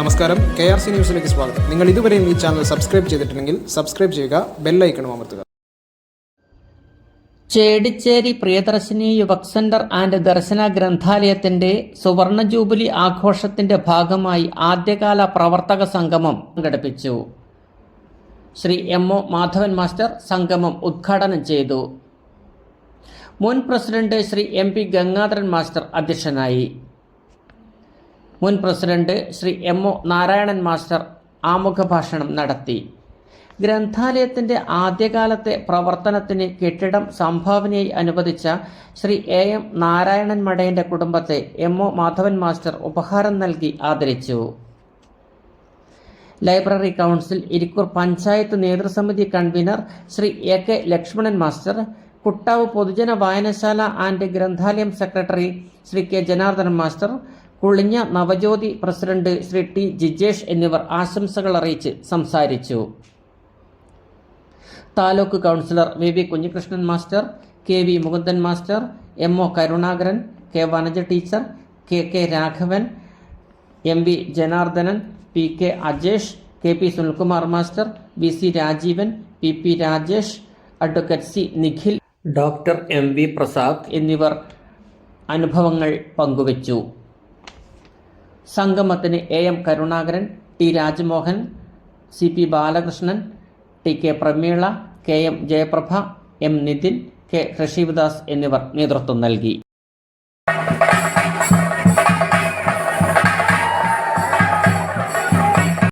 നമസ്കാരം. K R C ന്യൂസിലേക്ക് സ്വാഗതം. നിങ്ങൾ ഇതുവരെയും ഈ ചാനൽ സബ്സ്ക്രൈബ് ചെയ്തിട്ടുണ്ടെങ്കിൽ സബ്സ്ക്രൈബ് ചെയ്യുക ബെല്ലൈക്കണും അമർത്തുക. ചേടിച്ചേരി പ്രിയദർശിനി യുവക് സെന്റർ ആൻഡ് ദർശന ഗ്രന്ഥാലയത്തിന്റെ സുവർണ ജൂബിലി ആഘോഷത്തിന്റെ ഭാഗമായി ആദ്യകാല പ്രവർത്തക സംഗമം സംഘടിപ്പിച്ചു. Shri M O Madhavan master സംഗമം ഉദ്ഘാടനം ചെയ്തു. മുൻ president Shri M P Gangadharan master അധ്യക്ഷനായി. മുൻ president Shri M O Narayanan master ആമുഖ ഭാഷണം നടത്തി. ഗ്രന്ഥാലയത്തിന്റെ ആദ്യകാലത്തെ പ്രവർത്തനത്തിന് കെട്ടിടം സംഭാവനയായി അനുവദിച്ച ശ്രീ എ എം നാരായണൻ മടയന്റെ കുടുംബത്തെ എം ഒ മാധവൻ മാസ്റ്റർ ഉപഹാരം നൽകി ആദരിച്ചു. Library council Irikkur panchayat നേതൃസമിതി convener Shri A K Lakshmanan master Kuttav പൊതുജന വായനശാല and ഗ്രന്ഥാലയം secretary Shri K Janardhanan master Kulinja Navajyothi president Shri T Jijesh എന്നിവർ ആശംസകൾ അറിയിച്ച് സംസാരിച്ചു. Taluk councillor V V Kunhikrishnan master K V Mukundan master M O Karunakaran K Vanaja teacher K K Raghavan M V Janardhanan P K Ajesh K P Sunilkumar master V C Rajeevan P P Rajesh advocate C Nikhil doctor M V Prasad എന്നിവർ അനുഭവങ്ങൾ പങ്കുവച്ചു. സംഗമത്തിന് A M Karunakaran T Rajmohan C P Balakrishnan T K Prameela K M Jayaprabha M Nithin K Rishivadas എന്നിവർ നേതൃത്വം നൽകി.